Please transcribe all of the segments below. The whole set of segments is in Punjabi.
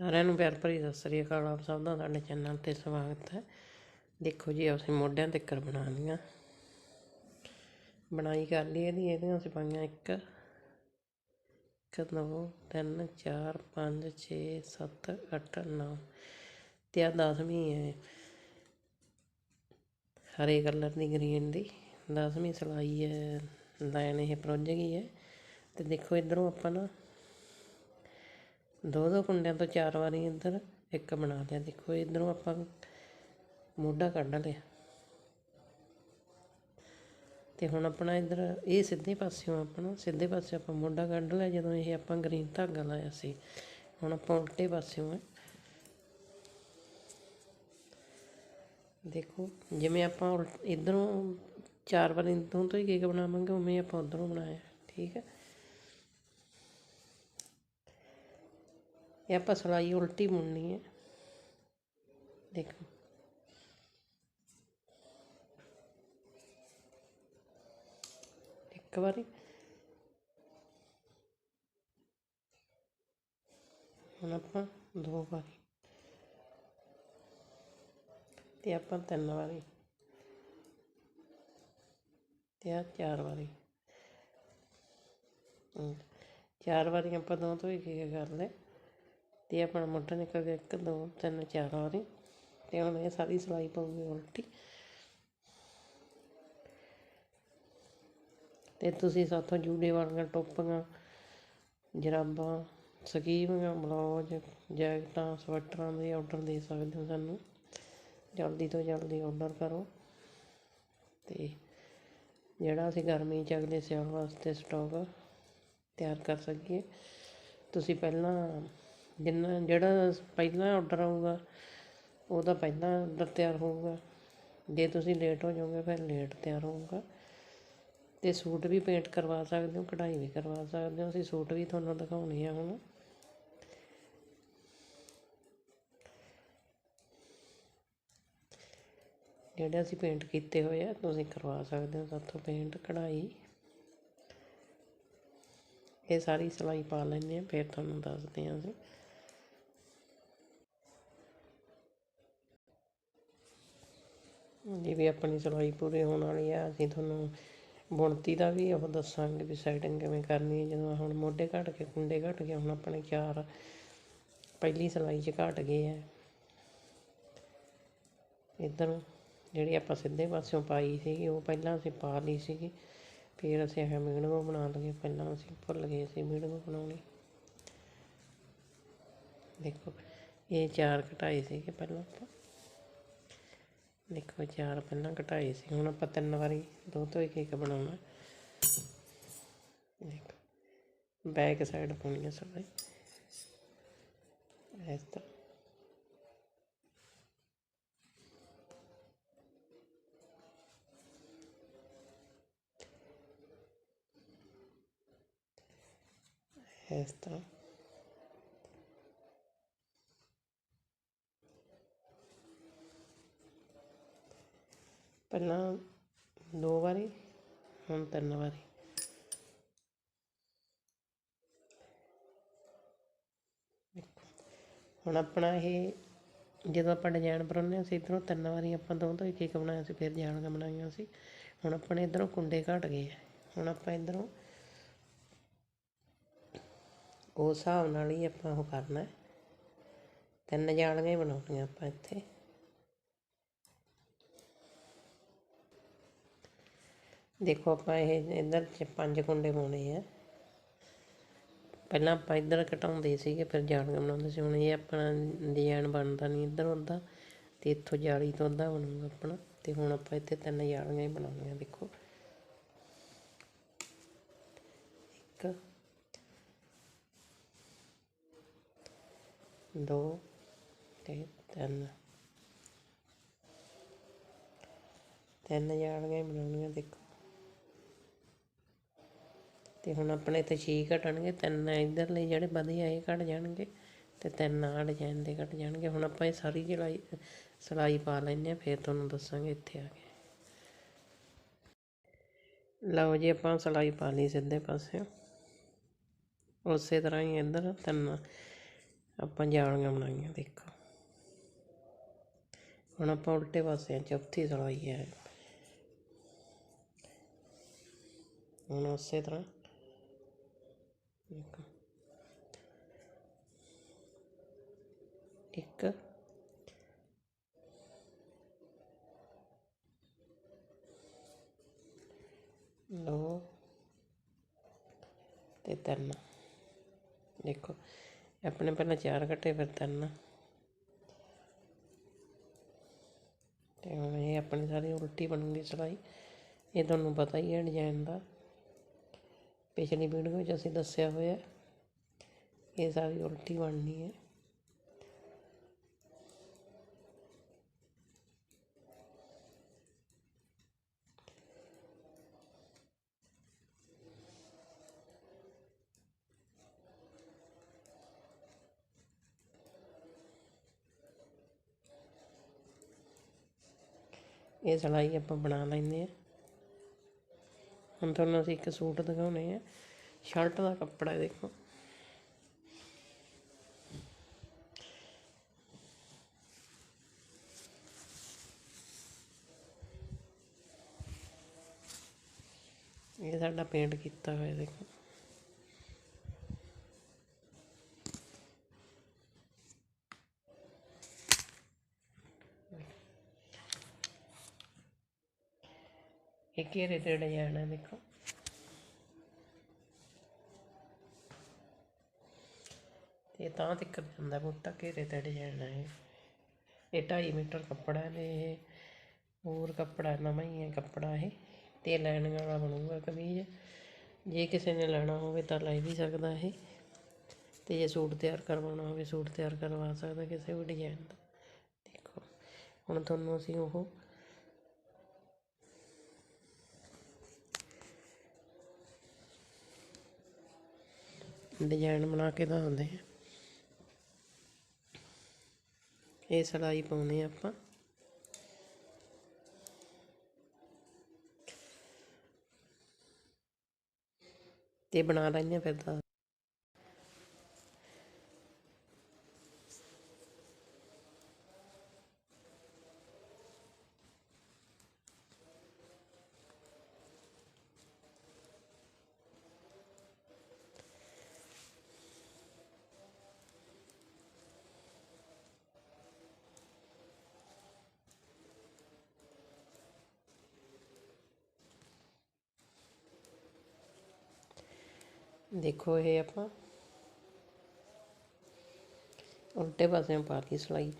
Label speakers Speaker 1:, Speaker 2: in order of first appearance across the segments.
Speaker 1: ਸਾਰਿਆਂ ਨੂੰ ਪਿਆਰ ਭਰੀ ਸਤਿ ਸ੍ਰੀ ਅਕਾਲ ਆਪ ਸਭ ਦਾ ਸਾਡੇ ਚੈਨਲ ਤੇ ਸਵਾਗਤ ਹੈ। ਦੇਖੋ ਜੀ, ਅਸੀਂ ਮੋਢਿਆਂ ਤੱਕ ਬਣਾ ਲਈਆਂ ਬਣਾਈ ਕਰ ਲਈ ਇਹਦੀ, ਇਹਦੀਆਂ ਅਸੀਂ ਪਾਈਆਂ ਇੱਕ ਇੱਕ, ਦੋ, ਤਿੰਨ, ਚਾਰ, ਪੰਜ, ਛੇ, ਸੱਤ, ਅੱਠ, ਨੌ, ਤੇ ਆ ਦਸਵੀਂ ਹੈ। ਹਰੇ ਕਲਰ ਦੀ, ਗ੍ਰੀਨ ਦੀ। ਦਸਵੀਂ ਸਿਲਾਈ ਹੈ ਲਾਈਨ ਇਹ ਪ੍ਰੋਜ ਗਈ ਹੈ। ਤੇ ਦੇਖੋ, ਇਧਰੋਂ ਆਪਾਂ ਨਾ ਦੋ ਦੋ ਕੁੰਡਿਆਂ ਤੋਂ ਚਾਰ ਵਾਰੀ ਇੱਧਰ, ਇੱਕ ਬਣਾ ਲਿਆ। ਦੇਖੋ, ਇਧਰੋਂ ਆਪਾਂ ਮੋਢਾ ਕੱਢ ਲਿਆ। ਤੇ ਹੁਣ ਆਪਣਾ ਇੱਧਰ, ਇਹ ਸਿੱਧੇ ਪਾਸਿਓਂ ਆਪਣਾ, ਸਿੱਧੇ ਪਾਸੇ ਆਪਾਂ ਮੋਢਾ ਕੱਢ ਲਿਆ, ਜਦੋਂ ਇਹ ਆਪਾਂ ਗ੍ਰੀਨ ਧਾਗਾ ਲਾਇਆ ਸੀ। ਹੁਣ ਆਪਾਂ ਉਲਟੇ ਪਾਸਿਓਂ ਹੈ। ਦੇਖੋ, ਜਿਵੇਂ ਆਪਾਂ ਉਲਟ- ਇੱਧਰੋਂ ਚਾਰ ਵਾਰੀ ਤੋਂ ਤੋਂ ਹੀ ਕੇਕ ਬਣਾਵਾਂਗੇ, ਉਵੇਂ ਆਪਾਂ ਉਧਰੋਂ ਬਣਾਇਆ। ਠੀਕ ਹੈ। ਇਹ ਆਪਾਂ ਸਲਾਈ ਉਲਟੀ ਮੁੜਨੀ ਹੈ ਦੇਖੋ ਇੱਕ ਵਾਰੀ ਹੁਣ ਆਪਾਂ ਦੋ ਵਾਰੀ ਤੇ ਆਪਾਂ ਤਿੰਨ ਵਾਰੀ ਤੇ ਆ ਚਾਰ ਵਾਰੀ ਹਮ, ਚਾਰ ਵਾਰੀ ਆਪਾਂ ਦੋ ਤੋਂ ਇੱਕ ਇੱਕ ਕਰ ਲਏ ਤੇ ਆਪਣਾ ਮੋਢਾ ਨਿਕਲ ਗਿਆ ਇੱਕ, ਦੋ, ਤਿੰਨ, ਚਾਰ ਵਾਰੀ ਤੇ ਹੁਣ ਇਹ ਸਾਰੀ ਸਿਲਾਈ ਪਊਗੀ ਉਲਟੀ ਤੇ ਤੁਸੀਂ ਸਾਥੋਂ ਜੂੜੇ ਵਾਲੀਆਂ ਟੋਪੀਆਂ, ਜਰਾਬਾਂ ਸਕੀਮਾਂ ਬਲਾਉਜ ਜੈਕਟਾਂ, ਸਵੈਟਰਾਂ ਦੇ ਆਰਡਰ ਦੇ ਸਕਦੇ ਹੋ ਸਾਨੂੰ। ਜਲਦੀ ਤੋਂ ਜਲਦੀ ਆਰਡਰ ਕਰੋ। ਤੇ ਜਿਹੜਾ ਅਸੀਂ ਗਰਮੀ ਚ ਅਗਲੇ ਸਿਆਲ ਵਾਸਤੇ ਸਟਾਕ ਤਿਆਰ ਕਰ ਸਕੀਏ। ਤੁਸੀਂ ਪਹਿਲਾਂ ਜਿੰਨਾ ਜਿਹੜਾ ਪਹਿਲਾਂ ਔਡਰ ਆਊਗਾ ਉਹਦਾ ਪਹਿਲਾਂ ਔਡਰ ਤਿਆਰ ਹੋਊਗਾ। ਜੇ ਤੁਸੀਂ ਲੇਟ ਹੋ ਜਾਓਗੇ, ਫਿਰ ਲੇਟ ਤਿਆਰ ਹੋਊਗਾ। ਅਤੇ ਸੂਟ ਵੀ ਪੇਂਟ ਕਰਵਾ ਸਕਦੇ ਹੋ, ਕਢਾਈ ਵੀ ਕਰਵਾ ਸਕਦੇ ਹੋ। ਅਸੀਂ ਸੂਟ ਵੀ ਤੁਹਾਨੂੰ ਦਿਖਾਉਣੇ ਆ ਹੁਣ। ਜਿਹੜੇ ਅਸੀਂ ਪੇਂਟ ਕੀਤੇ ਹੋਏ ਆ, ਤੁਸੀਂ ਕਰਵਾ ਸਕਦੇ ਹੋ ਸਾਥੋਂ ਪੇਂਟ ਕਢਾਈ। ਇਹ ਸਾਰੀ ਸਿਲਾਈ ਪਾ ਲੈਂਦੇ ਆ, ਫਿਰ ਤੁਹਾਨੂੰ ਦੱਸਦੇ ਹਾਂ ਅਸੀਂ। ਜੀ ਵੀ ਆਪਣੀ ਸਿਲਾਈ ਪੂਰੀ ਹੋਣ ਵਾਲੀ ਆ। ਅਸੀਂ ਤੁਹਾਨੂੰ ਬੁਣਤੀ ਦਾ ਵੀ ਉਹ ਦੱਸਾਂਗੇ ਵੀ ਸੈਟਿੰਗ ਕਿਵੇਂ ਕਰਨੀ ਹੈ। ਜਦੋਂ ਹੁਣ ਮੋਢੇ ਘਟ ਕੇ ਕੁੰਡੇ ਘਟ ਗਏ, ਹੁਣ ਆਪਣੇ ਚਾਰ ਪਹਿਲੀ ਸਿਲਾਈ 'ਚ ਘਟ ਗਏ ਆ। ਇੱਧਰ ਜਿਹੜੀ ਆਪਾਂ ਸਿੱਧੇ ਪਾਸਿਓਂ ਪਾਈ ਸੀਗੀ, ਉਹ ਪਹਿਲਾਂ ਅਸੀਂ ਪਾ ਲਈ ਸੀਗੀ। ਫਿਰ ਅਸੀਂ ਇਹ ਮੀਡੀਅਮ ਬਣਾ ਲਈਏ। ਪਹਿਲਾਂ ਅਸੀਂ ਭੁੱਲ ਗਏ ਸੀ ਮੀਡੀਅਮ ਬਣਾਉਣੀ। ਦੇਖੋ, ਇਹ ਚਾਰ ਘਟਾਏ ਸੀਗੇ ਪਹਿਲਾਂ ਆਪਾਂ। ਦੇਖੋ ਚਾਰ ਪਹਿਲਾਂ ਘਟਾਈ ਸੀ ਹੁਣ ਆਪਾਂ ਤਿੰਨ ਵਾਰੀ ਦੋ ਤੋਂ ਇੱਕ ਇੱਕ ਬਣਾਉਣਾ ਦੇਖੋ ਬੈਕ ਸਾਈਡ ਪਾਉਣੀ ਹੈ ਸਲਾਈ ਇਸ ਤਰ੍ਹਾਂ ਇਸ ਤਰ੍ਹਾਂ ਪਹਿਲਾਂ ਦੋ ਵਾਰੀ, ਹੁਣ ਤਿੰਨ ਵਾਰੀ। ਹੁਣ ਆਪਣਾ ਇਹ ਜਦੋਂ ਆਪਾਂ ਡਿਜ਼ਾਈਨ ਬਣਾਉਂਦੇ ਹਾਂ, ਅਸੀਂ ਇਧਰੋਂ ਤਿੰਨ ਵਾਰੀ ਆਪਾਂ ਦੋ ਤੋਂ ਇੱਕ ਇੱਕ ਬਣਾਇਆ ਸੀ, ਫਿਰ ਜਾਣੀਆਂ ਬਣਾਈਆਂ ਸੀ। ਹੁਣ ਆਪਣੇ ਇਧਰੋਂ ਕੁੰਡੇ ਘਟ ਗਏ ਆ। ਹੁਣ ਆਪਾਂ ਇਧਰੋਂ ਉਸ ਹਿਸਾਬ ਨਾਲ ਹੀ ਆਪਾਂ ਉਹ ਕਰਨਾ ਤਿੰਨ ਜਾਣੀਆਂ ਹੀ ਬਣਾਉਣੀਆਂ ਆਪਾਂ ਇੱਥੇ। ਦੇਖੋ ਆਪਾਂ ਇਹ ਇੱਧਰ ਚ ਪੰਜ ਕੁੰਡੇ ਪਾਉਣੇ ਆ। ਪਹਿਲਾਂ ਆਪਾਂ ਇੱਧਰ ਘਟਾਉਂਦੇ ਸੀਗੇ, ਫਿਰ ਜਾਣੀਆਂ ਬਣਾਉਂਦੇ ਸੀ। ਹੁਣ ਇਹ ਆਪਣਾ ਡਿਜ਼ਾਈਨ ਬਣਦਾ ਨਹੀਂ, ਇੱਧਰ ਉੱਧਰ ਤੇ ਇੱਥੋਂ ਜਾਲੀ ਤੋਂ ਅੱਧਾ ਬਣੂਗਾ ਆਪਣਾ। ਤੇ ਹੁਣ ਆਪਾਂ ਇੱਥੇ ਤਿੰਨ ਜਾਲੀਆਂ ਹੀ ਬਣਾਉਣੀਆਂ, ਦੇਖੋ। ਇੱਕ, ਦੋ ਤੇ ਤਿੰਨ। ਤਿੰਨ ਜਾਲੀਆਂ ਹੀ ਬਣਾਉਣੀਆਂ, ਦੇਖੋ। ਤੇ ਹੁਣ ਆਪਣੇ ਇੱਥੇ ਛੇ ਘਟਣਗੇ, ਤਿੰਨ ਇਧਰਲੇ ਜਿਹੜੇ ਵਧੀਆ ਇਹ ਘਟ ਜਾਣਗੇ ਤੇ ਤਿੰਨ ਆ ਡਿਜ਼ਾਈਨ ਦੇ ਘਟ ਜਾਣਗੇ। ਹੁਣ ਆਪਾਂ ਇਹ ਸਾਰੀ ਜਲਾਈ, ਸਿਲਾਈ ਪਾ ਲੈਂਦੇ ਆ ਫਿਰ ਤੁਹਾਨੂੰ ਦੱਸਾਂਗੇ ਇੱਥੇ ਆ ਕੇ। ਲਓ ਜੀ, ਆਪਾਂ ਸਿਲਾਈ ਪਾ ਲਈ ਸਿੱਧੇ ਪਾਸੇ ਉਸੇ ਤਰ੍ਹਾਂ ਹੀ ਇੱਧਰ ਤਿੰਨ ਆਪਾਂ ਜਾਲੀਆਂ ਬਣਾਈਆਂ, ਦੇਖੋ। ਹੁਣ ਆਪਾਂ ਉਲਟੇ ਪਾਸੇ ਆ ਚੌਥੀ ਸਲਾਈ ਹੈ। ਹੁਣ ਉਸੇ ਤਰ੍ਹਾਂ ਦੇਖੋ ਇੱਕ। ਦੋ। ਤੇ ਤਿੰਨ। ਦੇਖੋ ਆਪਣੇ ਪਹਿਲਾਂ ਚਾਰ ਕੱਟੇ, ਫਿਰ ਤਿੰਨ। ਤੇ ਹੁਣ ਇਹ ਆਪਣੀ ਸਾਰੀ ਉਲਟੀ ਬਣੂਗੀ ਸਿਲਾਈ। ਇਹ ਤੁਹਾਨੂੰ ਪਤਾ ਹੀ ਹੈ ਡਿਜ਼ਾਈਨ ਦਾ। ਪਿਛਲੀ ਵੀਡੀਓ ਵਿੱਚ ਅਸੀਂ ਦੱਸਿਆ ਹੋਇਆ ਇਹ ਸਾਰੀ ਉਲਟੀ ਬਣਨੀ ਹੈ। ਇਹ ਸਿਲਾਈ ਆਪਾਂ ਬਣਾ ਲੈਂਦੇ ਆ ਹੁਣ ਤੁਹਾਨੂੰ ਅਸੀਂ ਇੱਕ ਸੂਟ ਦਿਖਾਉਣੇ ਆ। ਸ਼ਰਟ ਦਾ ਕੱਪੜਾ ਦੇਖੋ। ਇਹ ਸਾਡਾ ਪੇਂਟ ਕੀਤਾ ਹੋਇਆ ਦੇਖੋ। ਇਹ ਘੇਰੇ ਤੇ ਡਿਜ਼ਾਈਨ ਹੈ ਦੇਖੋ ਤੇ ਤਾਂ ਦਿੱਕਤ ਜਾਂਦਾ ਬੂਟਾ ਘੇਰੇ ਤੇ ਡਿਜ਼ਾਈਨ ਹੈ ਇਹ 2.5 ਮੀਟਰ ਕੱਪੜਾ ਹੈ ਇਹ ਹੋਰ ਕੱਪੜਾ ਨਵਾਂ ਹੀ ਹੈ ਕੱਪੜਾ ਇਹ ਤੇ ਲੈਣ ਵਾਲਾ ਬਣੂਗਾ ਕਮੀਜ਼ ਜੇ ਕਿਸੇ ਨੇ ਲੈਣਾ ਹੋਵੇ ਤਾਂ ਲੈ ਵੀ ਸਕਦਾ ਇਹ ਤੇ ਜੇ ਸੂਟ ਤਿਆਰ ਕਰਵਾਉਣਾ ਹੋਵੇ ਸੂਟ ਤਿਆਰ ਕਰਵਾ ਸਕਦਾ ਕਿਸੇ ਵੀ ਡਿਜ਼ਾਈਨ ਦਾ ਦੇਖੋ ਹੁਣ ਤੁਹਾਨੂੰ ਅਸੀਂ ਉਹ ਡਿਜ਼ਾਈਨ ਬਣਾ ਕੇ ਦਿਖਾਉਂਦੇ ਹਾਂ ਇਹ ਸਿਲਾਈ ਪਾਉਣੀ ਆਪਾਂ। ਤੇ ਬਣਾ ਲੈਂਦੇ ਹਾਂ ਫਿਰ ਦਾ ਦੇਖੋ ਇਹ ਆਪਾਂ। ਉਲਟੇ ਪਾਸਿਓਂ ਪਾ ਲਈ ਸਿਲਾਈ।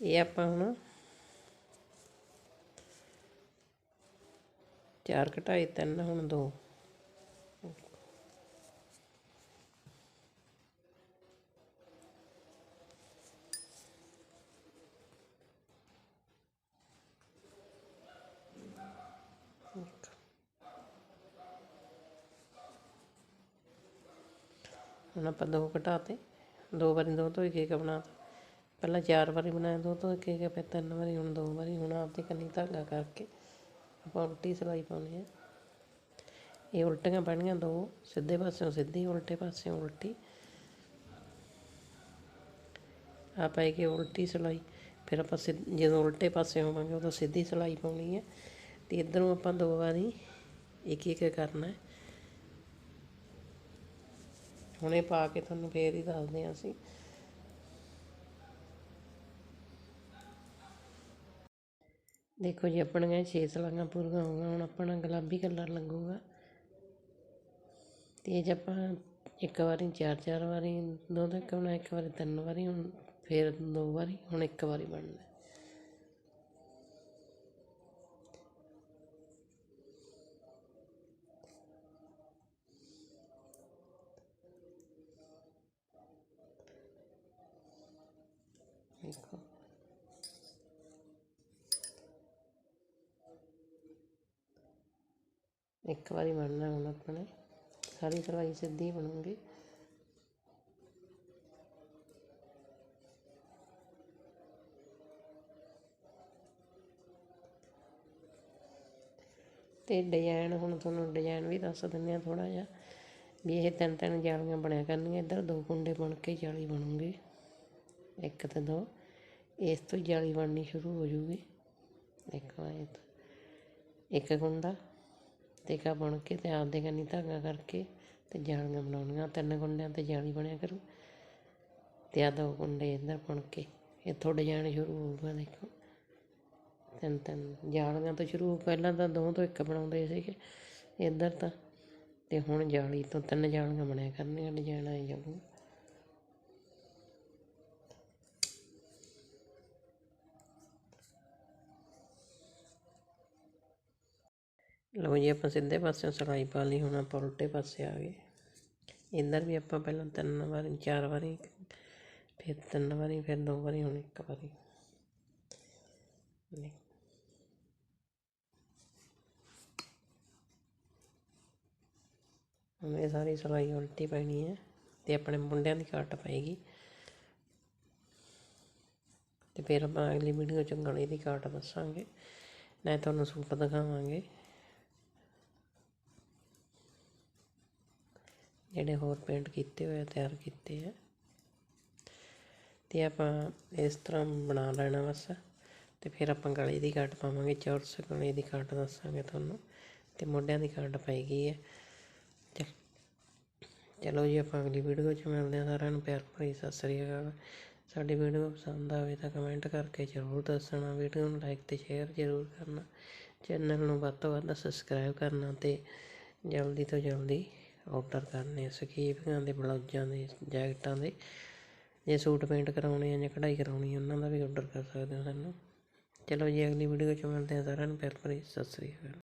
Speaker 1: ਇਹ ਆਪਾਂ ਹੁਣ ਚਾਰ ਘਟਾਈ ਤਿੰਨ, ਹੁਣ ਦੋ। ਆਪਾਂ ਦੋ ਘਟਾਤੇ, ਦੋ ਵਾਰੀ ਦੋ ਤੋਂ ਇੱਕ ਇੱਕ ਬਣਾਤਾ ਪਹਿਲਾਂ ਚਾਰ ਵਾਰੀ ਬਣਾਇਆ ਦੋ ਤੋਂ ਇੱਕ ਇੱਕ ਫਿਰ ਤਿੰਨ ਵਾਰੀ, ਹੁਣ ਦੋ ਵਾਰੀ, ਹੁਣ ਆਪਦੀ ਕੰਨੀ ਧਾਗਾ ਕਰਕੇ ਆਪਾਂ ਉਲਟੀ ਸਿਲਾਈ ਪਾਉਣੀ ਹੈ ਇਹ ਉਲਟੀਆਂ ਪੈਣੀਆਂ ਦੋ, ਸਿੱਧੇ ਪਾਸਿਓਂ ਸਿੱਧੀ, ਉਲਟੇ ਪਾਸਿਓਂ ਉਲਟੀ। ਆ ਪੈ ਉਲਟੀ ਸਿਲਾਈ, ਫਿਰ ਆਪਾਂ ਸਿ- ਜਦੋਂ ਉਲਟੇ ਪਾਸੇ ਹੋਵਾਂਗੇ ਉਦੋਂ ਸਿੱਧੀ ਸਿਲਾਈ ਪਾਉਣੀ ਹੈ ਤੇ ਇਧਰੋਂ ਆਪਾਂ ਦੋ ਵਾਰੀ ਇੱਕ ਇੱਕ ਕਰਨਾ। ਹੈ ਹੁਣੇ ਪਾ ਕੇ ਤੁਹਾਨੂੰ ਫੇਰ ਹੀ ਦੱਸਦੇ ਹਾਂ ਅਸੀਂ। ਦੇਖੋ ਜੀ, ਆਪਣੀਆਂ ਛੇ ਸਲਾਈਆਂ ਪੂਰੀਆਂ ਹੋ ਗਈਆਂ, ਹੁਣ ਆਪਣਾ ਗੁਲਾਬੀ ਕਲਰ ਲੱਗੂਗਾ। ਤੇ ਜੇ ਆਪਾਂ ਇੱਕ ਵਾਰੀ, ਚਾਰ ਚਾਰ ਵਾਰੀ, ਦੋ ਦੋ ਕਰਨਾ ਇੱਕ ਵਾਰੀ, ਤਿੰਨ ਵਾਰੀ, ਹੁਣ ਫੇਰ ਦੋ ਵਾਰੀ, ਹੁਣ ਇੱਕ ਵਾਰੀ ਬਣਨਾ। ਵੇਖੋ ਇੱਕ ਵਾਰੀ ਬਣਨਾ ਹੁਣ ਆਪਣੇ। ਸਾਰੀ ਕਢਾਈ ਸਿੱਧੀ ਬਣੂਗੀ। ਤੇ ਡਿਜ਼ਾਈਨ ਹੁਣ ਤੁਹਾਨੂੰ ਡਿਜ਼ਾਈਨ ਵੀ ਦੱਸ ਦਿੰਦੇ ਆ ਥੋੜਾ ਜਿਹਾ। ਵੀ ਇਹ ਤਿੰਨ ਤਿੰਨ ਜਾਲੀਆਂ ਬਣਿਆ ਕਰਨਗੀਆਂ ਇੱਧਰ ਦੋ ਕੁੰਡੇ ਬਣ ਕੇ ਜਾਲੀ ਬਣੂਗੀ। ਇੱਕ ਤੇ ਦੋ, ਇਸ ਤੋਂ ਜਾਲੀ ਬਣਨੀ ਸ਼ੁਰੂ ਹੋ ਜੂਗੀ। ਦੇਖੋ ਆਏ ਇੱਕ ਗੁੰਡਾ ਤੇ ਬਣ ਕੇ ਤੇ ਆਪਦੇ ਕੰਨੀ ਧਾਗਾ ਕਰਕੇ ਤੇ ਜਾਲੀਆਂ ਬਣਾਉਣੀਆਂ, ਤਿੰਨ ਗੁੰਡਿਆਂ ਤੇ ਜਾਲੀ ਬਣਿਆ ਕਰੂ। ਤੇ ਆ ਦੋ ਗੁੰਡੇ ਇੱਧਰ ਬਣ ਕੇ ਇੱਥੋਂ ਡਿਜ਼ਾਈਨ ਸ਼ੁਰੂ ਹੋਊਗਾ, ਦੇਖੋ। ਤਿੰਨ ਤਿੰਨ, ਜਾਲੀਆਂ ਤੋਂ ਸ਼ੁਰੂ, ਪਹਿਲਾਂ ਤਾਂ ਦੋ ਤੋਂ ਇੱਕ ਬਣਾਉਂਦੇ ਸੀਗੇ, ਇੱਧਰ ਤਾਂ। ਤੇ ਹੁਣ ਜਾਲੀ ਤੋਂ ਤਿੰਨ ਜਾਲੀਆਂ ਬਣਿਆ ਕਰਨੀਆਂ, ਡਿਜ਼ਾਈਨ ਆਈ ਜਾਊਗਾ। ਲਓ ਜੀ, ਆਪਾਂ ਸਿੱਧੇ ਪਾਸੇ ਸਿਲਾਈ ਪਾ ਲਈ, ਹੁਣ ਆਪਾਂ ਉਲਟੇ ਪਾਸੇ ਆ ਗਏ। ਇੱਧਰ ਵੀ ਆਪਾਂ ਪਹਿਲਾਂ ਤਿੰਨ ਵਾਰੀ, ਚਾਰ ਵਾਰੀ, ਫਿਰ ਤਿੰਨ ਵਾਰੀ, ਫਿਰ ਦੋ ਵਾਰੀ, ਹੁਣ ਇੱਕ ਵਾਰੀ। ਹੁਣ ਇਹ ਸਾਰੀ ਸਿਲਾਈ ਉਲਟੀ ਪੈਣੀ ਹੈ ਤੇ ਆਪਣੇ ਮੁੰਡਿਆਂ ਦੀ ਘਾਟ ਪਏਗੀ। ਤੇ ਫਿਰ ਆਪਾਂ ਅਗਲੀ ਵੀਡੀਓ 'ਚ ਗਲੇ ਦੀ ਘਾਟ ਦੱਸਾਂਗੇ, ਮੈਂ ਤੁਹਾਨੂੰ ਸੂਟ ਦਿਖਾਵਾਂਗੇ। ਜਿਹੜੇ ਹੋਰ ਪੇਂਟ ਕੀਤੇ ਹੋਏ ਆ, ਤਿਆਰ ਕੀਤੇ ਆ। ਤੇ ਆਪਾਂ ਇਸ ਤਰ੍ਹਾਂ ਬਣਾ ਲੈਣਾ ਬਸ। ਤੇ ਫਿਰ ਆਪਾਂ ਗਲੇ ਦੀ ਕਾਟ ਪਾਵਾਂਗੇ, ਚੌਰਸ ਗਲੇ ਦੀ ਕਾਟ ਦੱਸਾਂਗੇ ਤੁਹਾਨੂੰ। ਤੇ ਮੋਢਿਆਂ ਦੀ ਕਾਟ ਗਈ ਹੈ ਚਲੋ। ਜੀ, ਆਪਾਂ ਅਗਲੀ ਵੀਡੀਓ 'ਚ ਮਿਲਦੇ ਹਾਂ ਸਾਰਿਆਂ ਨੂੰ। ਪਿਆਰ ਭਰੀ ਸਤਿ ਸ੍ਰੀ ਅਕਾਲ। ਸਾਡੀ ਵੀਡੀਓ ਪਸੰਦ ਆਵੇ ਤਾਂ ਕਮੈਂਟ ਕਰਕੇ ਜ਼ਰੂਰ ਦੱਸਣਾ। ਵੀਡੀਓ ਨੂੰ ਲਾਈਕ ਤੇ ਸ਼ੇਅਰ ਜ਼ਰੂਰ ਕਰਨਾ। ਚੈਨਲ ਨੂੰ ਵੱਧ ਤੋਂ ਵੱਧ ਸਬਸਕ੍ਰਾਈਬ ਕਰਨਾ ਤੇ ਜਲਦੀ ਤੋਂ ਜਲਦੀ ਆਰਡਰ ਕਰਨੇ ਸਕੀਪਾਂ ਦੇ ਬਲਾਊਜ਼ਾਂ ਦੇ, ਜੈਕਟਾਂ ਦੇ। ਜੇ ਸੂਟ ਪੇਂਟ ਕਰਾਉਣੇ ਆ ਜਾਂ ਕਢਾਈ ਕਰਾਉਣੀ ਉਹਨਾਂ ਦਾ ਵੀ ਆਰਡਰ ਕਰ ਸਕਦੇ ਹੋ ਸਾਨੂੰ। ਚਲੋ ਜੀ, ਅਗਲੀ ਵੀਡੀਓ 'ਚ ਮਿਲਦੇ ਹਾਂ ਸਾਰਿਆਂ ਨੂੰ ਪਿਆਰ ਭਰੀ ਸਤਿ ਸ੍ਰੀ ਅਕਾਲ।